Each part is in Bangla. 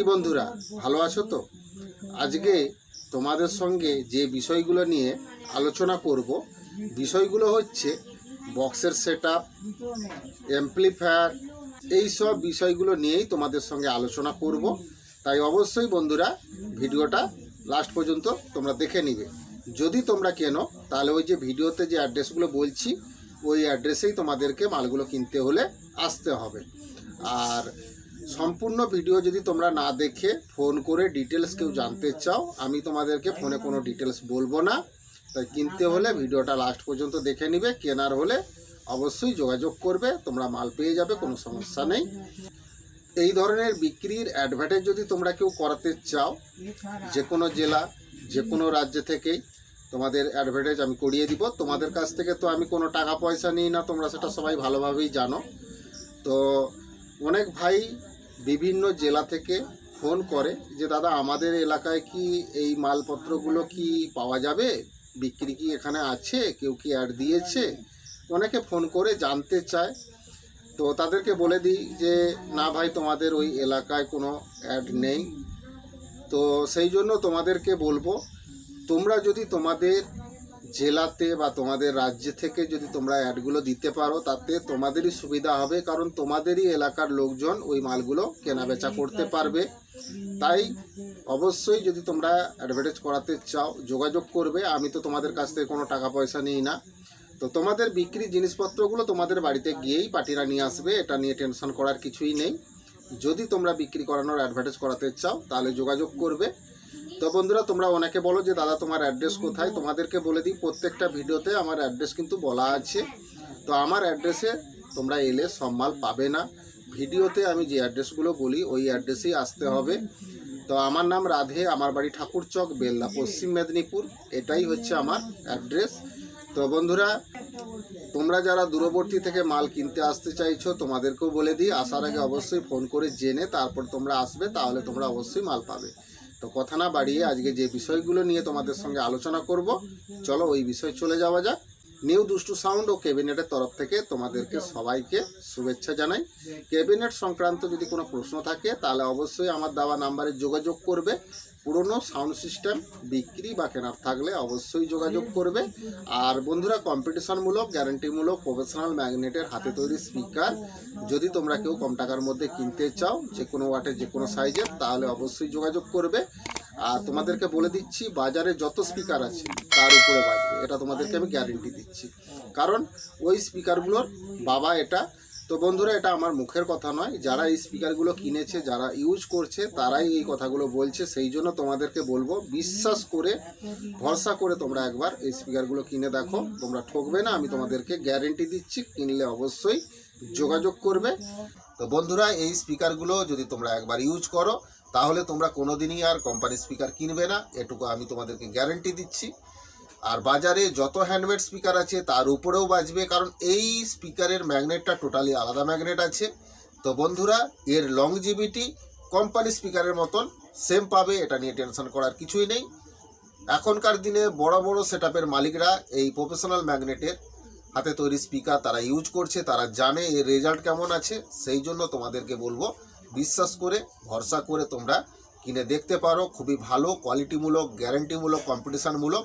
কি বন্ধুরা, ভালো আছো তো? আজকে তোমাদের সঙ্গে যে বিষয়গুলো নিয়ে আলোচনা করব, বিষয়গুলো হচ্ছে বক্সের সেট আপ অ্যাম্পলিফায়ার, এই সব বিষয়গুলো নিয়েই তোমাদের সঙ্গে আলোচনা করব। তাই অবশ্যই বন্ধুরা, ভিডিওটা লাস্ট পর্যন্ত তোমরা দেখে নিবে। যদি তোমরা কেনো, তাহলে ওই যে ভিডিওতে যে অ্যাড্রেসগুলো বলছি, ওই অ্যাড্রেসেই তোমাদেরকে মালগুলো কিনতে হলে আসতে হবে। আর সম্পূর্ণ ভিডিও যদি তোমরা না দেখে ফোন করে ডিটেলস কেউ জানতে চাও, আমি তোমাদেরকে ফোনে কোনো ডিটেলস বলব না। তাই কিনতে হলে ভিডিওটা লাস্ট পর্যন্ত দেখে নিবে, কেনার হলে অবশ্যই যোগাযোগ করবে, তোমরা মাল পেয়ে যাবে, কোনো সমস্যা নেই। এই ধরনের বিক্রির অ্যাডভার্টাইজ যদি তোমরা কেউ করাতে চাও, যে কোনো জেলা, যে কোনো রাজ্য থেকেই তোমাদের অ্যাডভার্টাইজ আমি করিয়ে দিব। তোমাদের কাছ থেকে তো আমি কোনো টাকা পয়সা নিই না, তোমরা সেটা সবাই ভালোভাবেই জানো। তো অনেক ভাই বিভিন্ন জেলা থেকে ফোন করে যে, দাদা, আমাদের এলাকায় কি এই মালপত্রগুলো কি পাওয়া যাবে? বিক্রি কি এখানে আছে? কেউ কি অ্যাড দিয়েছে? অনেকে ফোন করে জানতে চায়। তো তাদেরকে বলে দিই যে, না ভাই, তোমাদের ওই এলাকায় কোনো অ্যাড নেই। তো সেই জন্য তোমাদেরকে বলব, তোমরা যদি তোমাদের জেলাতে বা তোমাদের রাজ্য থেকে যদি তোমরা অ্যাডগুলো দিতে পারো, তাতে তোমাদেরই সুবিধা হবে, কারণ তোমাদেরই এলাকার লোকজন ওই মালগুলো কেনাবেচা করতে পারবে। তাই অবশ্যই যদি তোমরা অ্যাডভার্টাইজ করাতে চাও, যোগাযোগ করবে, আমি তো তোমাদের কাছ থেকে কোনো টাকা পয়সা নিই না। তো তোমাদের বিক্রি জিনিসপত্রগুলো তোমাদের বাড়িতে গিয়েই পার্টিরা নিয়ে আসবে, এটা নিয়ে টেনশন করার কিছুই নেই। যদি তোমরা বিক্রি করানোর অ্যাডভার্টাইজ করাতে চাও, তাহলে যোগাযোগ করবে। তো বন্ধুরা, তোমরা অনেকে বলো যে, দাদা, তোমার অ্যাড্রেস কোথায়? তোমাদেরকে বলে দিই, প্রত্যেকটা ভিডিওতে আমার অ্যাড্রেস কিন্তু বলা আছে। তো আমার অ্যাড্রেসে তোমরা এলে সব মাল পাবে না। ভিডিওতে আমি যে অ্যাড্রেসগুলো বলি, ওই অ্যাড্রেসেই আসতে হবে। তো আমার নাম রাধে, আমার বাড়ি ঠাকুরচক বেলদা, পশ্চিম মেদিনীপুর। এটাই হচ্ছে আমার অ্যাড্রেস তো বন্ধুরা, তোমরা যারা দূরবর্তী থেকে মাল কিনতে আসতে চাইছো, তোমাদেরকেও বলে দিই, আসার আগে অবশ্যই ফোন করে জেনে তারপর তোমরা আসবে, তাহলে তোমরা অবশ্যই মাল পাবে। তো কথা না বাড়িয়ে আজকে যে বিষয়গুলো নিয়ে তোমাদের সঙ্গে আলোচনা করব, চলো ওই বিষয় চলে যাওয়া যাক। নিউ দুষ্টু সাউন্ড ও ক্যাবিনেটের তরফ থেকে তোমাদেরকে সবাইকে শুভেচ্ছা জানাই। ক্যাবিনেট সংক্রান্ত যদি কোনো প্রশ্ন থাকে, তাহলে অবশ্যই আমার দেওয়া নাম্বারে যোগাযোগ করবে। পুরনো সাউন্ড সিস্টেম বিক্রি বা কেনার থাকলে অবশ্যই যোগাযোগ করবে। আর বন্ধুরা, কম্পিটিশনমূলক, গ্যারান্টিমূলক, প্রফেশনাল ম্যাগনেটের হাতে তৈরি স্পিকার যদি তোমরা কেউ কম টাকার মধ্যে কিনতে চাও, যে কোনো ওয়াটের, যে কোনো সাইজের, তাহলে অবশ্যই যোগাযোগ করবে। আর তোমাদেরকে বলে দিচ্ছি, বাজারে যত স্পিকার আছে, তার উপরে বাজবে। এটা তোমাদেরকে আমি গ্যারেন্টি দিচ্ছি। কারণ ওই স্পিকারগুলোর বাবা এটা তো বন্ধুরা, এটা আমার মুখের কথা নয়। যারা এই স্পিকারগুলো কিনেছে, যারা ইউজ করছে, তারাই এই কথাগুলো বলছে। সেই জন্য তোমাদেরকে বলব, বিশ্বাস করে, ভরসা করে তোমরা একবার এই স্পিকারগুলো কিনে দেখো। তোমরা ঠকবে না, আমি তোমাদেরকে গ্যারেন্টি দিচ্ছি, কিনলে অবশ্যই যোগাযোগ করবে। তো বন্ধুরা, এই স্পিকারগুলো যদি তোমরা একবার ইউজ করো, তাহলে তোমরা কোনোদিনই আর কোম্পানি স্পিকার কিনবে না। এটুকু আমি তোমাদেরকে গ্যারেন্টি দিচ্ছি। আর বাজারে যত হ্যান্ডমেড স্পিকার আছে, তার উপরেও বাজবে, কারণ এই স্পিকারের ম্যাগনেটটা টোটালি আলাদা ম্যাগনেট আছে। তো বন্ধুরা, এর লংজিভিটি কোম্পানি স্পিকারের মতন সেম পাবে, এটা নিয়ে টেনশন করার কিছুই নেই। এখনকার দিনে বড় বড় সেট মালিকরা এই প্রফেশনাল ম্যাগনেটের হাতে তৈরি স্পিকার তারা ইউজ করছে, তারা জানে এর রেজাল্ট কেমন আছে, সেই জন্য তোমাদেরকে বলব, বিশ্বাস করে, ভরসা করে তোমরা কিনে দেখতে পারো। খুবই ভালো কোয়ালিটিমূলক গ্যারেন্টিমূলক কম্পিটিশানমূলক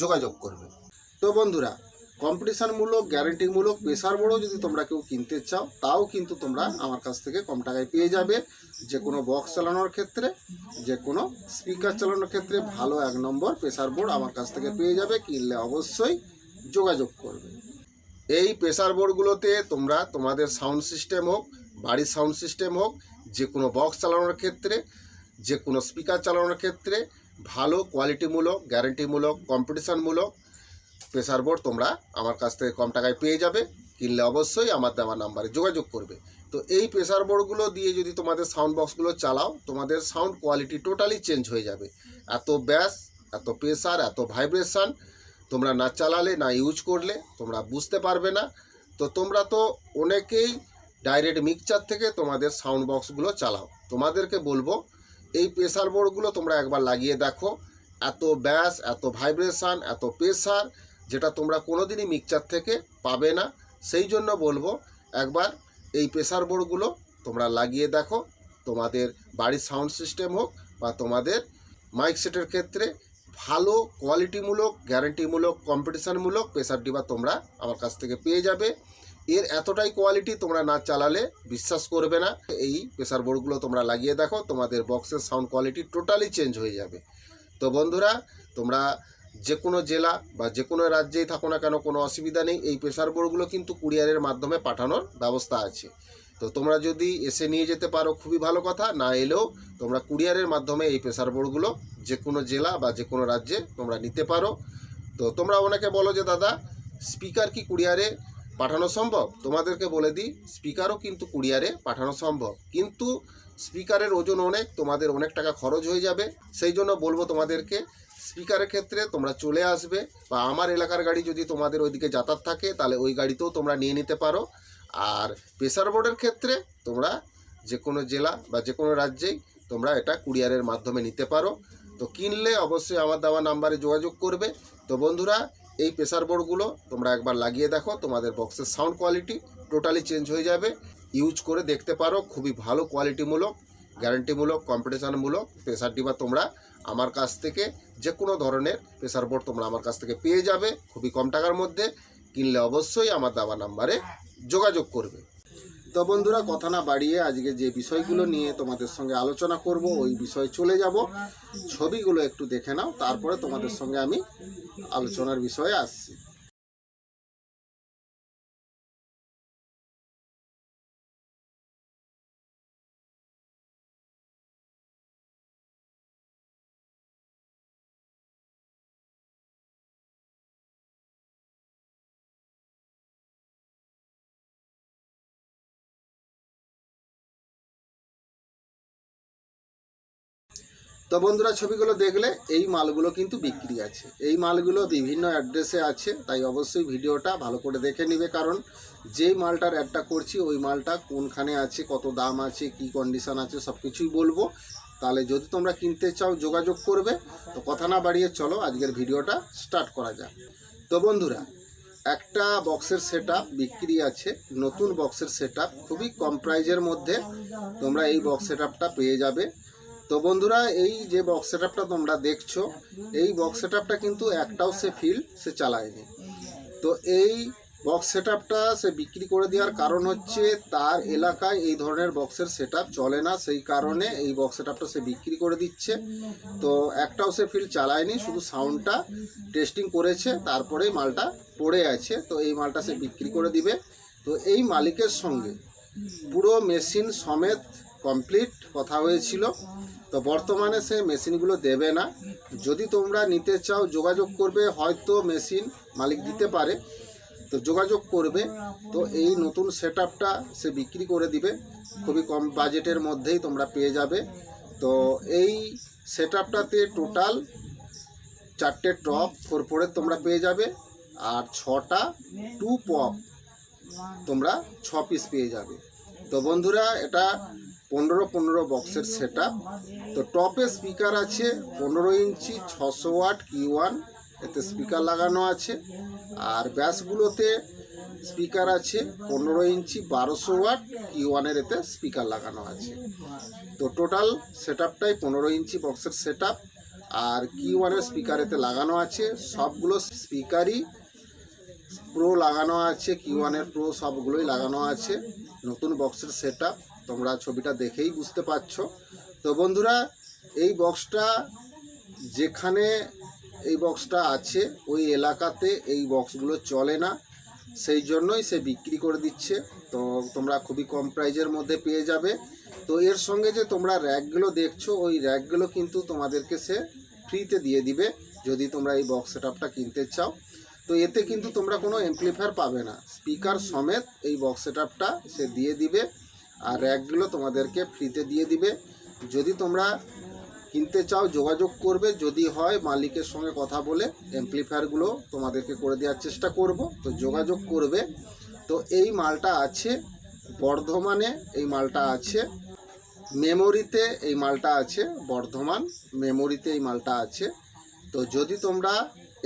যোগাযোগ করবে। তো বন্ধুরা কম্পিটিশনমূলক গ্যারেন্টিমূলক প্রেসার বোর্ডও যদি তোমরা কেউ কিনতে চাও, তাও কিন্তু তোমরা আমার কাছ থেকে কম টাকায় পেয়ে যাবে। যে কোনো বক্স চালানোর ক্ষেত্রে, যে কোনো স্পিকার চালানোর ক্ষেত্রে ভালো এক নম্বর প্রেসার বোর্ড আমার কাছ থেকে পেয়ে যাবে, কিনলে অবশ্যই যোগাযোগ করবে। এই প্রেসার বোর্ডগুলোতে তোমরা তোমাদের সাউন্ড সিস্টেম হোক, বাড়ির সাউন্ড সিস্টেম হোক, যে কোনো বক্স চালানোর ক্ষেত্রে যে কোনো স্পিকার চালানোর ক্ষেত্রে ভালো কোয়ালিটিমূলক, গ্যারেন্টিমূলক, কম্পিটিশনমূলক প্রেসার বোর্ড তোমরা আমার কাছ থেকে কম টাকায় পেয়ে যাবে। কিনলে অবশ্যই আমার দেওয়া নাম্বারে যোগাযোগ করবে। তো এই প্রেসার বোর্ডগুলো দিয়ে যদি তোমাদের সাউন্ড বক্সগুলো চালাও, তোমাদের সাউন্ড কোয়ালিটি টোটালি চেঞ্জ হয়ে যাবে। এত ব্যাস এত প্রেসার এত ভাইব্রেশান তোমরা না চালালে, না ইউজ করলে তোমরা বুঝতে পারবে না। তো তোমরা তো অনেকেই ডাইরেক্ট মিক্সচার থেকে তোমাদের সাউন্ড বক্সগুলো চালাও। তোমাদেরকে বলব এই প্রেসার বোর্ডগুলো তোমরা একবার লাগিয়ে দেখো। এত ব্যাস, এত ভাইব্রেশন এত প্রেসার যেটা তোমরা কোনোদিনই মিক্সচার থেকে পাবে না। সেই জন্য বলব, একবার এই প্রেসার বোর্ডগুলো তোমরা লাগিয়ে দেখো। তোমাদের বাড়ির সাউন্ড সিস্টেম হোক বা তোমাদের মাইক সেটের ক্ষেত্রে ভালো কোয়ালিটিমূলক গ্যারান্টিমূলক কম্পিটিশানমূলক প্রেসার ডিবা তোমরা আমার কাছ থেকে পেয়ে যাবে। এর এতটাই কোয়ালিটি তোমরা না চালালে বিশ্বাস করবে না। এই প্রেসার বোর্ডগুলো তোমরা লাগিয়ে দেখো, তোমাদের বক্সের সাউন্ড কোয়ালিটি টোটালি চেঞ্জ হয়ে যাবে। তো বন্ধুরা, তোমরা যে কোনো জেলা বা যে কোনো রাজ্যেই থাকো না কেন, কোনো অসুবিধা নেই। এই প্রেসার বোর্ডগুলো কিন্তু কুরিয়ারের মাধ্যমে পাঠানোর ব্যবস্থা আছে। তো তোমরা যদি এসে নিয়ে যেতে পারো, খুবই ভালো কথা। না এলেও তোমরা কুরিয়ারের মাধ্যমে এই প্রেসার বোর্ডগুলো যে কোনো জেলা বা যে কোনো রাজ্যে তোমরা নিতে পারো। তো তোমরা ওনাকে বলো যে, দাদা স্পিকার কি কুরিয়ারে পাঠানো সম্ভব? তোমাদেরকে বলে দিই স্পিকারও কিন্তু কুরিয়ারে পাঠানো সম্ভব। কিন্তু স্পিকারের ওজন অনেক, তোমাদের অনেক টাকা খরচ হয়ে যাবে। সেই জন্য বলব তোমাদেরকে স্পিকারের ক্ষেত্রে তোমরা চলে আসবে বা আমার এলাকার গাড়ি যদি তোমাদের ওইদিকে যাতায়াত থাকে, তাহলে ওই গাড়িতেও তোমরা নিয়ে নিতে পারো। আর প্রেসার বোর্ডের ক্ষেত্রে তোমরা যে কোনো জেলা বা যে কোনো রাজ্যেই তোমরা এটা কুরিয়ারের মাধ্যমে নিতে পারো। তো কিনলে অবশ্যই আমার দেওয়া নাম্বারে যোগাযোগ করবে। তো বন্ধুরা এই প্রেসার বোর্ডগুলো তোমরা একবার লাগিয়ে দেখো, তোমাদের বক্সের সাউন্ড কোয়ালিটি টোটালি চেঞ্জ হয়ে যাবে। ইউজ করে দেখতে পারো, খুবই ভালো কোয়ালিটিমূলক গ্যারান্টিমূলক কম্পিটিশনমূলক প্রেসার ডিবা তোমরা আমার কাছ থেকে যে কোনো ধরনের প্রেসার বোর্ড তোমরা আমার কাছ থেকে পেয়ে যাবে, খুবই কম টাকার মধ্যে। কিনলে অবশ্যই আমার দেওয়া নাম্বারে যোগাযোগ করবে। তো বন্ধুরা, কথা না বাড়িয়ে আজকে যে বিষয়গুলো নিয়ে তোমাদের সঙ্গে আলোচনা করব, ওই বিষয়ে চলে যাব। ছবিগুলো একটু দেখে নাও, তারপরে তোমাদের সঙ্গে আমি আলোচনার বিষয়ে আসছি। তো বন্ধুরা, ছবিগুলো দেখলে এই মালগুলো কিন্তু বিক্রি আছে। এই মালগুলো বিভিন্ন অ্যাড্রেসে আছে, তাই অবশ্যই ভিডিওটা ভালো করে দেখে নিবে, কারণ যেই মালটার অ্যাডটা করছি, ওই মালটা কোনখানে আছে, কত দাম আছে, কি কন্ডিশন আছে সব কিছুই বলব। তাহলে যদি তোমরা কিনতে চাও, যোগাযোগ করবে। তো কথা না বাড়িয়ে চলো, আজকের ভিডিওটা স্টার্ট করা যাক। তো বন্ধুরা, একটা বক্সের সেট বিক্রি আছে, নতুন বক্সের সেট খুবই কম প্রাইজের মধ্যে তোমরা এই বক্স সেট পেয়ে যাবে। তো বন্ধুরা, এই যে বক্স সেটআপটা তোমরা দেখছ, এই বক্স সেটআপটা কিন্তু একটাও সে ফিল সে চালায়নি। তো এই বক্স সেটআপটা সে বিক্রি করে দেওয়ার কারণ হচ্ছে, তার এলাকায় এই ধরনের বক্সের সেটআপ চলে না। সেই কারণে এই বক্স সেটআপটা সে বিক্রি করে দিচ্ছে। তো একটাও সে ফিল চালায়নি, শুধু সাউন্ডটা টেস্টিং করেছে, তারপরেই মালটা পড়ে আছে। তো এই মালটা সে বিক্রি করে দিবে। তো এই মালিকের সঙ্গে পুরো মেশিন সমেত কমপ্লিট কথা হয়েছিল। তো বর্তমানে সে মেশিনগুলো দেবে না। যদি তোমরা নিতে চাও, যোগাযোগ করবে, হয়তো মেশিন মালিক দিতে পারে। তো যোগাযোগ করবে। তো এই নতুন সেট সে বিক্রি করে দিবে। খুবই কম বাজেটের মধ্যেই তোমরা পেয়ে যাবে। তো এই সেট টোটাল চারটে টপ ফোর ফোরের তোমরা পেয়ে যাবে আর ছটা টু পপ তোমরা ছ পিস পেয়ে যাবে। তো বন্ধুরা, এটা পনেরো পনেরো বক্সের সেট তো টপে স্পিকার আছে, পনেরো ইঞ্চি, ছশো ওয়াট কি ওয়ান এতে স্পিকার লাগানো আছে। আর ব্যাসগুলোতে স্পিকার আছে, পনেরো ইঞ্চি, বারোশো ওয়াট কি ওয়ানের এতে স্পিকার লাগানো আছে। তো টোটাল সেট আপটাই পনেরো ইঞ্চি বক্সের সেট আর কি ওয়ানের স্পিকার এতে লাগানো আছে, সবগুলো স্পিকারই প্রো লাগানো আছে কি ওয়ানের প্রো সবগুলোই লাগানো আছে। নতুন বক্সের সেট তোমরা ছবিটা দেখেই বুঝতে পারছ। তো বন্ধুরা, এই বক্সটা যেখানে এই বক্সটা আছে, ওই এলাকাতে এই বক্সগুলো চলে না। সেই জন্যই সে বিক্রি করে দিচ্ছে। তো তোমরা খুবই কম প্রাইজের মধ্যে পেয়ে যাবে। তো এর সঙ্গে যে তোমরা র্যাকগুলো দেখছ, ওই র্যাকগুলো কিন্তু তোমাদেরকে সে ফ্রিতে দিয়ে দিবে, যদি তোমরা এই বক্স সেটআপটা কিনতে চাও। তো এতে কিন্তু তোমরা কোনো এমপ্লিফায়ার পাবে না। স্পিকার সমেত এই বক্স সেটআপটা সে দিয়ে দিবে। আর র্যাকগুলো তোমাদেরকে ফ্রিতে দিয়ে দিবে। যদি তোমরা কিনতে চাও, যোগাযোগ করবে। যদি হয়, মালিকের সঙ্গে কথা বলে অ্যাম্প্লিফায়ারগুলো তোমাদেরকে করে দেওয়ার চেষ্টা করব। তো যোগাযোগ করবে। তো এই মালটা আছে বর্ধমানে, এই মালটা আছে মেমোরিতে, এই মালটা আছে বর্ধমান, মেমোরিতে এই মালটা আছে। তো যদি তোমরা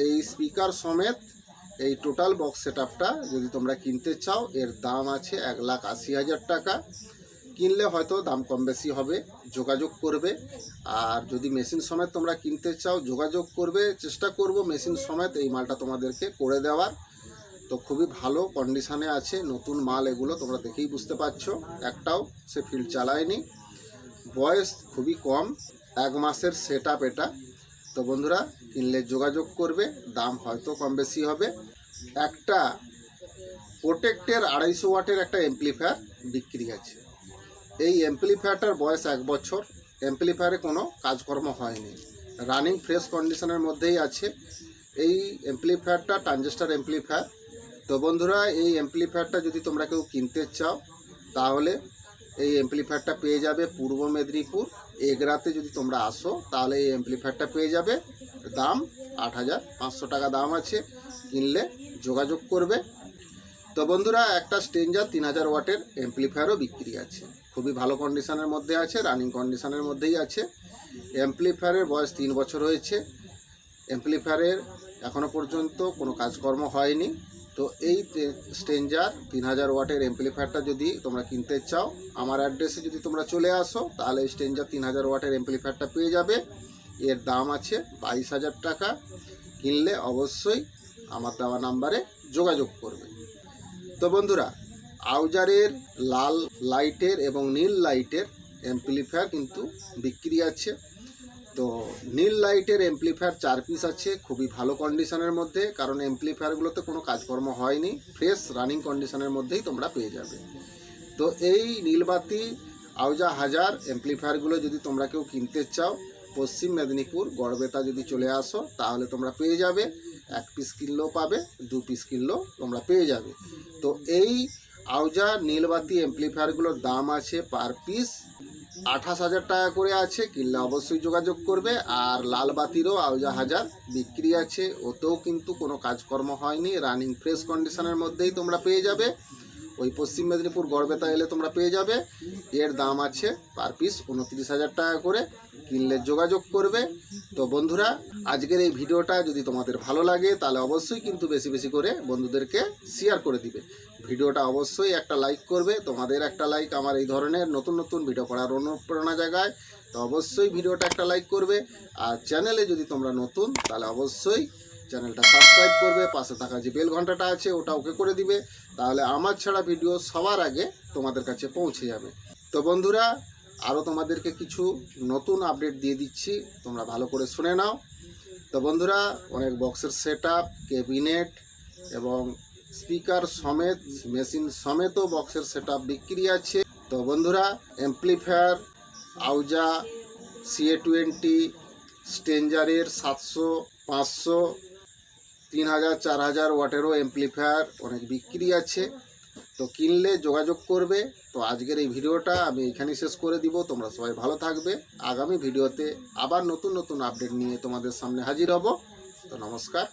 এই স্পিকার সমেত এই টোটাল বক্স সেট যদি তোমরা কিনতে চাও, এর দাম আছে এক লাখ আশি হাজার টাকা। কিনলে হয়তো দাম কম বেশি হবে, যোগাযোগ করবে। আর যদি মেশিন সমেত তোমরা কিনতে চাও, যোগাযোগ করবে, চেষ্টা করব মেশিন সমেত এই মালটা তোমাদেরকে করে দেওয়ার। তো খুবই ভালো কন্ডিশানে আছে, নতুন মাল এগুলো তোমরা দেখেই বুঝতে পারছ। একটাও সে ফিল্ড চালায়নি। বয়স খুবই কম, এক মাসের সেট এটা। তো বন্ধুরা কিনলে যোগাযোগ করবে, দাম হয়তো কম বেশি হবে। একটা প্রোটেক্টের আড়াইশো ওয়াটের একটা এমপ্লিফায়ার বিক্রি আছে। এই এমপ্লিফায়ারটার বয়স এক বছর। এমপ্লিফায়ারে কোনো কাজকর্ম হয়নি। রানিং ফ্রেশ কন্ডিশনের মধ্যেই আছে। এই এমপ্লিফায়ারটা ট্রানজিস্টার এমপ্লিফায়ার তো বন্ধুরা, এই এমপ্লিফায়ারটা যদি তোমরা কেউ কিনতে চাও, তাহলে এই এমপ্লিফায়ারটা পেয়ে যাবে পূর্ব মেদিনীপুর। এগরাতে যদি তোমরা আসো, তাহলে এই এমপ্লিফায়ারটা পেয়ে যাবে। দাম, আট হাজার পাঁচশো টাকা দাম আছে, কিনলে যোগাযোগ করবে। তো বন্ধুরা, একটা স্টেঞ্জার তিন হাজার ওয়াটের এমপ্লিফায়ারও বিক্রি আছে। খুবই ভালো কন্ডিশনের মধ্যে আছে রানিং কন্ডিশনের মধ্যেই আছে। এমপ্লিফায়ারের বয়স তিন বছর হয়েছে। এমপ্লিফায়ারের এখনও পর্যন্ত কোনো কাজকর্ম হয়নি। তো এই স্টেঞ্জার তিন হাজার ওয়াটের এমপ্লিফায়ারটা যদি তোমরা কিনতে চাও, আমার অ্যাড্রেসে যদি তোমরা চলে আসো, তাহলে স্টেঞ্জার তিন হাজার ওয়াটের এমপ্লিফায়ারটা পেয়ে যাবে। এর দাম আছে বাইশ হাজার টাকা। কিনলে অবশ্যই আমার দেওয়া নাম্বারে যোগাযোগ করবে। তো বন্ধুরা, আউজারের লাল লাইটের এবং নীল লাইটের এমপ্লিফায়ার কিন্তু বিক্রি আছে। তো নীল লাইটের এমপ্লিফায়ার চার পিস আছে খুবই ভালো কন্ডিশনের মধ্যে, কারণ এমপ্লিফায়ারগুলোতে কোনো কাজকর্ম হয়নি, ফ্রেশ রানিং কন্ডিশনের মধ্যেই তোমরা পেয়ে যাবে। তো এই নীলবাতি, আউজা হাজার এমপ্লিফায়ারগুলো যদি তোমরা কেউ কিনতে চাও পশ্চিম মেদিনীপুর গড়বেতা যদি চলে আসো, তাহলে তোমরা পেয়ে যাবে। এক পিস কিনলেও পাবে, দু পিস কিনলেও তোমরা পেয়ে যাবে। তো এই আউজা নীলবাতি এমপ্লিফায়ারগুলোর দাম আছে পার পিস আঠাশ হাজার টাকা করে আছে, কিনলে অবশ্যই যোগাযোগ করবে। আর লাল বাতিরও আউজা হাজার বিক্রি আছে, ওতেও কিন্তু কোনো কাজকর্ম হয়নি। রানিং ফ্রেশ কন্ডিশনের মধ্যেই তোমরা পেয়ে যাবে। ওই পশ্চিম মেদিনীপুর গড়বেতা এলে তোমরা পেয়ে যাবে। এর দাম আছে পার পিস উনত্রিশ হাজার টাকা করে। কিনলে যোগাযোগ করবে। তো বন্ধুরা, আজকের এই ভিডিওটা যদি তোমাদের ভালো লাগে, তাহলে অবশ্যই কিন্তু বেশি বেশি করে বন্ধুদেরকে শেয়ার করে দিবে। ভিডিওটা অবশ্যই একটা লাইক করবে। তোমাদের একটা লাইক আমার এই ধরনের নতুন নতুন ভিডিও করার অনুপ্রেরণা জায়গায় তো অবশ্যই ভিডিওটা একটা লাইক করবে। আর চ্যানেলে যদি তোমরা নতুন, তাহলে অবশ্যই চ্যানেলটা সাবস্ক্রাইব করবে। পাশে থাকা যে বেল ঘন্টাটা আছে, ওটা ওকে করে দিবে। তাহলে আমার ছাড়া ভিডিও সবার আগে তোমাদের কাছে পৌঁছে যাবে। তো বন্ধুরা আরও তোমাদেরকে কিছু নতুন আপডেট দিয়ে দিচ্ছি। তোমরা ভালো করে শুনে নাও। তো বন্ধুরা, অনেক বক্সের সেট আপ ক্যাবিনেট এবং স্পিকার সমেত মেশিন সমেতও বক্সের সেট বিক্রি আছে। তো বন্ধুরা এমপ্লিফায়ার আউজা সিএ টোয়েন্টি স্টেঞ্জারের সাতশো, পাঁচশো, তিন হাজার, চার হাজার ওয়াটেরও এমপ্লিফায়ার অনেক বিক্রি আছে। তো কিনলে যোগাযোগ করবে। তো আজকের এই ভিডিওটা আমি এখানেই শেষ করে দিব। তোমরা সবাই ভালো থাকবে। আগামী ভিডিওতে আবার নতুন নতুন আপডেট নিয়ে তোমাদের সামনে হাজির হব। তো নমস্কার।